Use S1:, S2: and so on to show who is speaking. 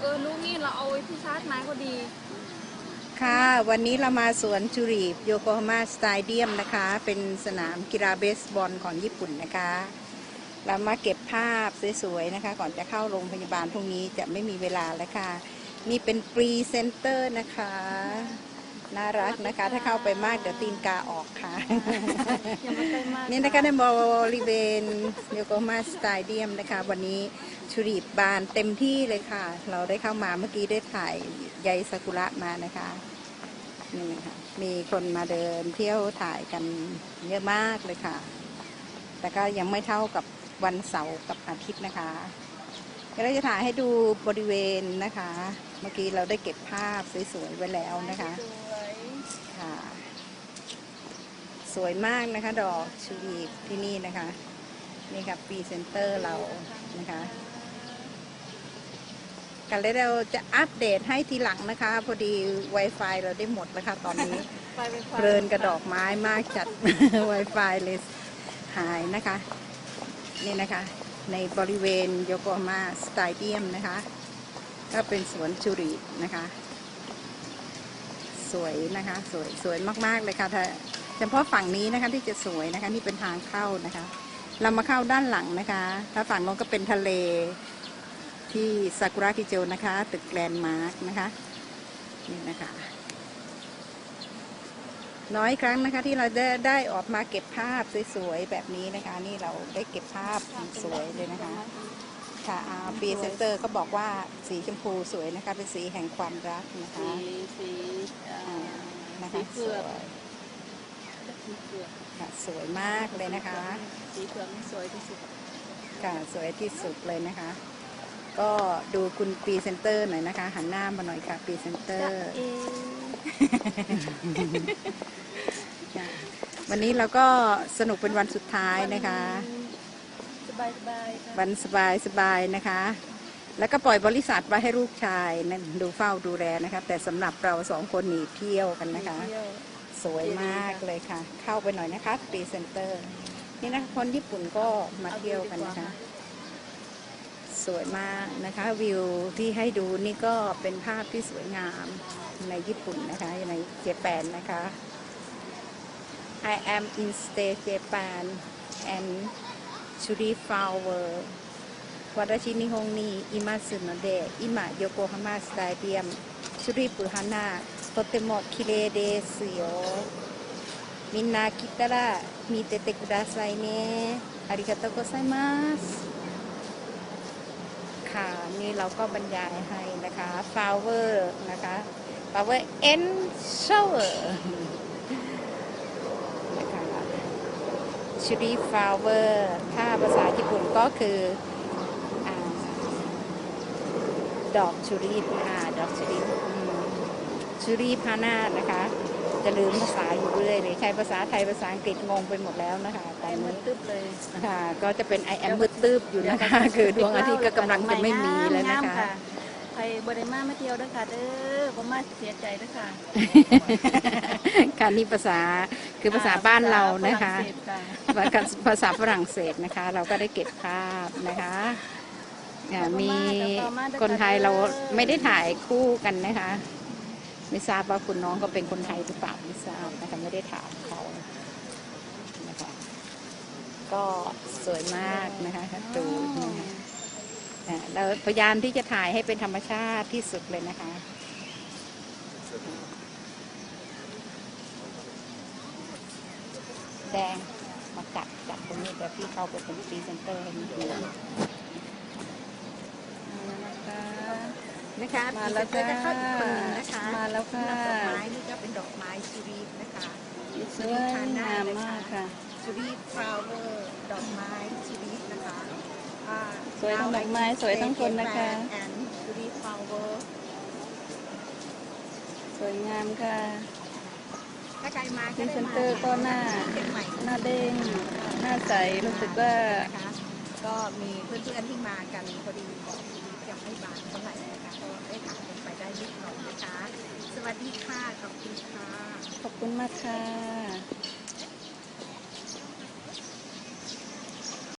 S1: เออลูกนี่เราเอาไว้ที่ชาร์จไม้ก็ดี
S2: ค่ะ วันนี้เรามาสวนจูรีบโยโกฮาม่าสไตเดียมนะคะ เป็นสนามกีฬาเบสบอลของญี่ปุ่นนะคะ เรามาเก็บภาพสวยๆนะคะ ก่อนจะเข้าโรงพยาบาลพรุ่งนี้จะไม่มีเวลาแล้วค่ะ นี่เป็นปรีเซนเตอร์นะคะ น่ารักนะคะ ถ้าเข้าไปมากเดี๋ยวตีนกาออกค่ะ
S1: อย่ามาใกล้มาก
S2: นี่นะคะในบริเวณโยโกฮาม่าสไตเดียมนะคะ วันนี้ชุรีบบานเต็มที่เลยค่ะ เราได้เข้ามาเมื่อกี้ได้ถ่ายใยซากุระมานะคะนี่นะคะมีคนมาเดินเที่ยวถ่ายกันเยอะมากเลยค่ะ แต่ก็ยังไม่เท่ากับวันเสาร์กับอาทิตย์นะคะเดี๋ยวเราจะถ่ายให้ดูบริเวณนะคะ เมื่อกี้เราได้เก็บภาพสวยๆไว้แล้วนะคะ
S1: สวย
S2: ค่ะ สวยมากนะคะ ดอกชูลีฟที่นี่นะคะ นี่ค่ะพรีเซนเตอร์เรานะคะกันแล้วเราจะอัปเดตให้ทีหลังนะคะ พอดี Wi-Fi เราได้หมดแล้วค่ะตอนนี้
S1: ไปไป
S2: เพลินกระดอกไม้มากจัด Wi-Fi เลยหายนะคะ นี่นะคะ ในบริเวณโยโกฮาม่าสไตเดียมนะคะ ก็เป็นสวนจูรีนะคะ สวยนะคะ สวยสวยมากๆเลยค่ะเฉพาะฝั่งนี้นะคะที่จะสวยนะคะนี่เป็นทางเข้านะคะ เรามาเข้าด้านหลังนะคะ ถ้าฝั่งโน้นก็เป็นทะเลที่ซากุระกิโจนะคะ ตึกแกรนด์มาร์กนะคะนี่นะคะน้อยครั้งนะคะที่เราได้ได้ออกมาเก็บภาพสวยๆแบบนี้นะคะ นี่เราได้เก็บภาพสวยเลยนะคะ ค่ะปีเซนเตอร์ก็บอกว่าสีชมพูสวยนะคะ เป็นสีแห่งความรักนะคะ
S1: สีสีเอ่
S2: อ่า
S1: อ
S2: นะคะ
S1: สีเผื
S2: ส
S1: อก
S2: วย
S1: สีเผือก
S2: ค่ะสวยมากเลยนะคะ
S1: สีเผือกนี่สวยที่สุด
S2: ค่ะสวยที่สุดเลยนะคะ ก็ดูคุณปีเซนเตอร์หน่อยนะคะ หันหน้ามาหน่อยค่ะปีเซนเตอร์
S1: เอ
S2: ค่ะวันนี้เราก็สนุกเป็นวันสุดท้ายนะคะ
S1: ส บายสบายค่ะ
S2: วันสบายสบายนะคะ แล้วก็ปล่อยบริษัทไว้ให้ลูกชายนั่นดูเฝ้าดูแลนะคะ แต่สำหรับเราสองคนหนีเที่ยวกันนะคะ
S1: เที่ยว
S2: สวยมากเลยค่ะ เข้าไปหน่อยนะคะพรีเซนเตอร์ นี่นะคะคนญี่ปุ่นก็มาเที่ยวกันนะคะ สวยมากนะคะ วิวที่ให้ดูนี่ก็เป็นภาพที่สวยงามในญี่ปุ่นนะคะ ในเจแปนนะคะ I am in stay Japan and Churi flower 私日本にいますので今横浜スタジアムチュリップ花とても綺麗ですよみんな来たら見ててくださいねありがとうございますค่ะนี่เราก็บรรยายให้นะคะ flower นะคะ flower and shower ชูรี flower ถ้าภาษาญี่ปุ่นก็คืออ่าดอกชูรีอ่าดอกชูรีชูรีพานานะคะ จะลืมภาษาอยู่เรื่อยเลยใช้ภาษาไทยภาษาอังกฤษงงไปหมดแล้วนะคะต
S1: ไอ้
S2: อน
S1: มือ
S2: นี้
S1: ตึ๊บเลย
S2: ค่ะ ก็จะเป็นไอแอมมืดตืบอยู่นะคะ คือดวงอาทิตย์ก็กำลังจะไม่มีแล้วนะ
S1: งาม
S2: คะ
S1: ใครบริมามาเที่ยวด้วยค่ะเด้อผมมาเสียใจด้วยค่ะ
S2: ค่ะนี่ภาษา คือภาษาบ้านเรานะคะ
S1: ฝรั่งเศสค่ะ
S2: ภาษาฝรั่งเศสนะคะ เราก็ได้เก็บภาพนะคะอ่ามีคนไทยเราไม่ได้ถ่ายคู่กันนะคะ ไม่ทราบว่าคุณน้องก็เป็นคนไทยหรือเปล่าไม่ทราบนะคะไม่ได้ถามเขานะคะก็สวยมากนะคะดูนะคะอ่าเราพยายามที่จะถ่ายให้เป็นธรรมชาติที่สุดเลยนะคะ แดงมากัดกัดตรงนี้แต่พี่เข้าไปเป็นพรีเซนเตอร์ให้นิดนึงนะคะ
S1: มาแล้ว
S2: พรีเซนเตอร์จะเข้าอีกคนหนึ่ง
S1: ค่ะ
S2: นะคะ
S1: มาแล้วค่ะ
S2: ดอกไม้นี่ก็เป็นดอกไม้ชูรีฟนะคะ
S1: สวยงามมากค่ะ
S2: ชูรีฟฟลาวเวอร์ดอกไม้ชูรีฟนะคะอ่า
S1: สวยทั้งดอกไม้สวยทั้งคนนะคะ
S2: แอนชูรีฟฟลาวเวอร์
S1: สวยงามค่ะ
S2: ถ้าใครมา
S1: พรีเซนเตอร์ก็หน้า
S2: เชียงใหม่
S1: หน้าเด้งหน้าใสรู้สึกว่า
S2: นะคะก็มีเพื่อนๆที่มากันพอดีบอกยังไม่บานเท่าไหร่นะคะก็ได้ถามกันไปได้นิดหน่อยนะคะ สวัสดีค่ะขอบคุณค่ะ
S1: ขอบคุณมากค่ะ